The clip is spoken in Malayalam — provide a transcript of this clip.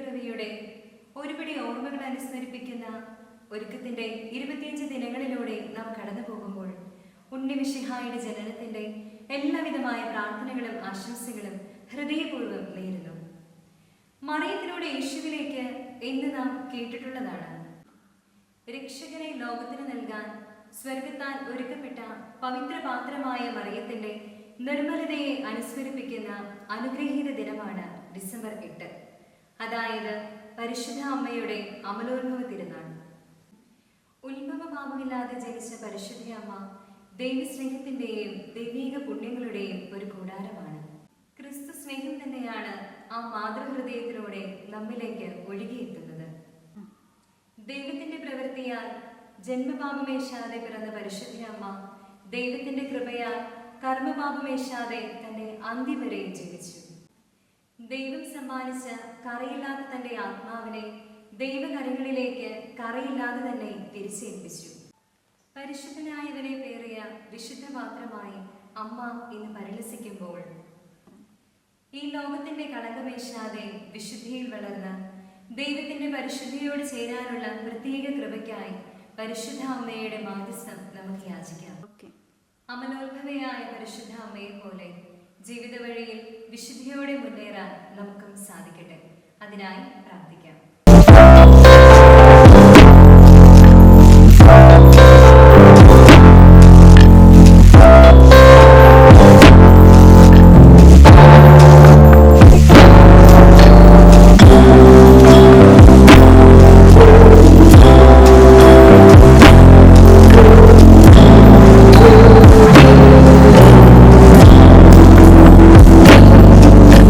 തിരുപ്പിറവിയുടെ ഒരുപടി ഓർമ്മകൾ അനുസ്മരിപ്പിക്കുന്ന ഒരുക്കത്തിന്റെ ഇരുപത്തിയഞ്ച് ദിനങ്ങളിലൂടെ നാം കടന്നു പോകുമ്പോൾ ഉണ്ണിമിഷിഹായുടെ ജനനത്തിന്റെ എല്ലാവിധമായ പ്രാർത്ഥനകളും ആശംസകളും ഹൃദയപൂർവം നേരുന്നു. മറിയത്തിലൂടെ യേശുവിലേക്ക് എന്ന് നാം കേട്ടിട്ടുള്ളതാണ്. രക്ഷകനെ ലോകത്തിന് നൽകാൻ സ്വർഗത്താൽ ഒരുക്കപ്പെട്ട പവിത്രപാത്രമായ മറിയത്തിന്റെ നിർമ്മലതയെ അനുസ്മരിപ്പിക്കുന്ന അനുഗ്രഹീത ദിനമാണ് ഡിസംബർ എട്ട്. അതായത് പരിശുദ്ധ അമ്മയുടെ അമലോത്ഭവ തിരുനാൾ. ഉത്ഭവ ഭാവമില്ലാതെ ജനിച്ച പരിശുദ്ധ അമ്മ ദൈവസ്നേഹത്തിന്റെയും ദൈവീക പുണ്യങ്ങളുടെയും ഒരു കൂടാരമാണ്. ക്രിസ്തു സ്നേഹം തന്നെയാണ് ആ മാതൃഹൃദയത്തിലൂടെ നമ്മിലേക്ക് ഒഴുകിയെത്തുന്നത്. ദൈവത്തിന്റെ പ്രവൃത്തിയാൽ ജന്മപാപമേശാതെ പിറന്ന പരിശുദ്ധ അമ്മ ദൈവത്തിന്റെ കൃപയാൽ കർമ്മപാപമേശാതെ തന്നെ അന്തിവരെ വരെ ജീവിച്ചു ദൈവം സമ്മാനിച്ച കറിയില്ലാതെ തന്റെ ആത്മാവിനെ ദൈവകരങ്ങളിലേക്ക് കറയില്ലാതെ തന്നെ തിരിച്ചേൽപ്പിച്ചു. പരിശുദ്ധനായവനെ പേറിയ വിശുദ്ധ പാത്രമായി അമ്മ ഇന്ന് പരിലസിക്കുമ്പോൾ ഈ ലോകത്തിന്റെ കളങ്കമേശാതെ വിശുദ്ധിയിൽ വളർന്ന് ദൈവത്തിന്റെ പരിശുദ്ധിയോട് ചേരാനുള്ള പ്രത്യേക കൃപയ്ക്കായി പരിശുദ്ധ അമ്മയുടെ മാധ്യസ്ഥം നമുക്ക് യാചിക്കാം. അമലോത്ഭവയായ പരിശുദ്ധ അമ്മയെ പോലെ ജീവിത വഴിയിൽ വിശുദ്ധിയോടെ മുന്നേറാൻ നമുക്കും സാധിക്കട്ടെ. അതിനായി പ്രാർത്ഥിക്കാം.